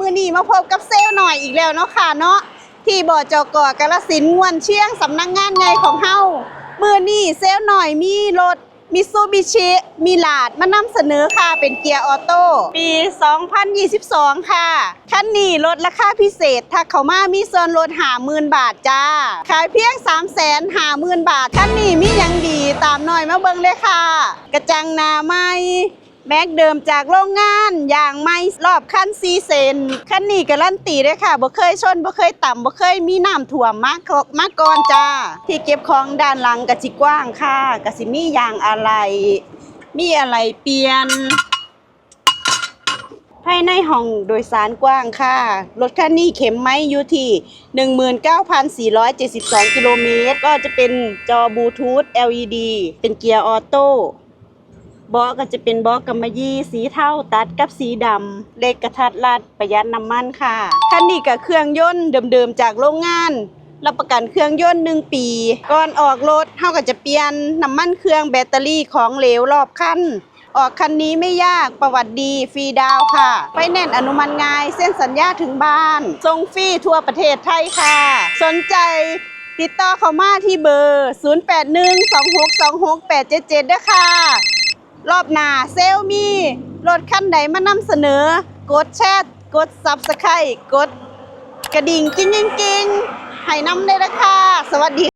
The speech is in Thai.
มือนี้มาพบกับเซลหน่อยอีกแล้วเนาะค่ะเนาะที่บ่อจกอกาลสินงวนเชียงสำนักงานใหญ่ของเฮามือนี้เซลหน่อยมีรถมิซูบิชิมีลาดมานำเสนอค่ะเป็นเกียร์ออโต้ปี 2022 ค่ะ คันนี้ลดราคาพิเศษ ถ้าเขามามีส่วนลดหาหมื่นบาทจ้า ขายเพียง 3 0 0แสนหาหมื่นบาท คันนี้มียังดีตามหน่อยมาเบิ่งเลยค่ะ กระจังหนาไม้ แม็กเดิมจากโรงงานอย่างไม่รอบคันซีเซนคันนี้การันตีเลยค่ะบ่เคยชนบ่เคยต่ำบ่เคยมีน้ำท่วมมากมาก่อนจ้า ที่เก็บของด้านหลังกะจิกว้างค่ะกะสิมียางอะไร มีอะไรเปลี่ยนภายในห้องโดยสารกว้างค่ะ รถคันนี้เข็มไม้อยู่ที่ 19,472 กิโลเมตร ก็จะเป็นจอบลูทูธ LED เป็นเกียร์ออโต้ เบาะก็จะเป็นเบาะกำมะยี่สีเทาตัดกับสีดำเล็กกระทัดรัดประหยัดน้ำมันค่ะคันนี้กับเครื่องยนต์เดิมๆจากโรงงานรับประกันเครื่องยนต์หนึ่งปี ก่อนออกรถเฮาก็จะเปลี่ยนน้ำมันเครื่องแบตเตอรี่ของเหลวรอบคันออกคันนี้ไม่ยากประวัติดีฟรีดาวค่ะไฟแน่นอนุมัติง่าย เส้นสัญญาถึงบ้านส่งฟรีทั่วประเทศไทยค่ะ สนใจติดต่อเขามาที่เบอร์ 0812626877ด้วยค่ะ รอบหน้าเซลมีรถคันใดมานำเสนอ กดแชร์กด Subscribe กดกระดิ่งกิ้งกิ้งกิ้งให้นำได้ละค่ะสวัสดี